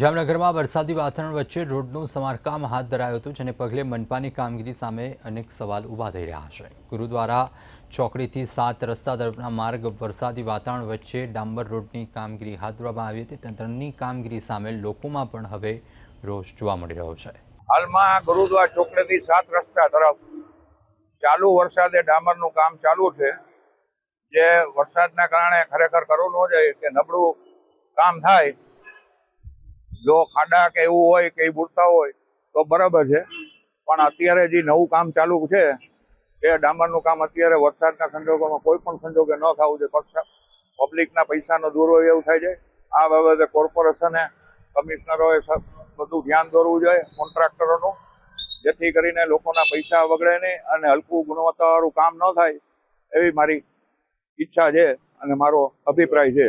જામનગરમાં વરસાદી વાતાવરણ વચ્ચે રોડનું સમારકામ હાથ ધરાયું હતું, જેને પગલે મનપાની કામગીરી સામે અનેક સવાલ ઊભા થઈ રહ્યા છે. ગુરુદ્વારા ચોકડીથી સાત રસ્તા તરફના માર્ગ વરસાદી વાતાવરણ વચ્ચે ડાંબર રોડની કામગીરી હાથ ધરવામાં આવી હતી. તંત્રની કામગીરી સામે લોકોમાં પણ હવે રોષ જોવા મળી રહ્યો છે. હાલમાં ગુરુદ્વાર ચોકડીથી સાત રસ્તા તરફ ચાલુ વરસાદે ડામરનું કામ ચાલુ છે. જે વરસાદના કારણે ખરેખર કરવું ન જોઈએ કે નબળું કામ થાય જો ખાડા કે એવું હોય કે એ બુરતા હોય, તો બરાબર છે. પણ અત્યારે જે નવું કામ ચાલુ છે, એ ડામરનું કામ અત્યારે વરસાદના સંજોગોમાં કોઈ પણ સંજોગે ન થવું જોઈએ. પબ્લિકના પૈસાનો દુરુપયોગ એવું થાય છે. આ બાબતે કોર્પોરેશને કમિશનરોએ બધું ધ્યાન દોરવું જોઈએ કોન્ટ્રાક્ટરોનું જેથી કરીને લોકોના પૈસા બગડે નહીં અને હલકું ગુણવત્તાવાળું કામ ન થાય, એવી મારી ઈચ્છા છે અને મારો અભિપ્રાય છે.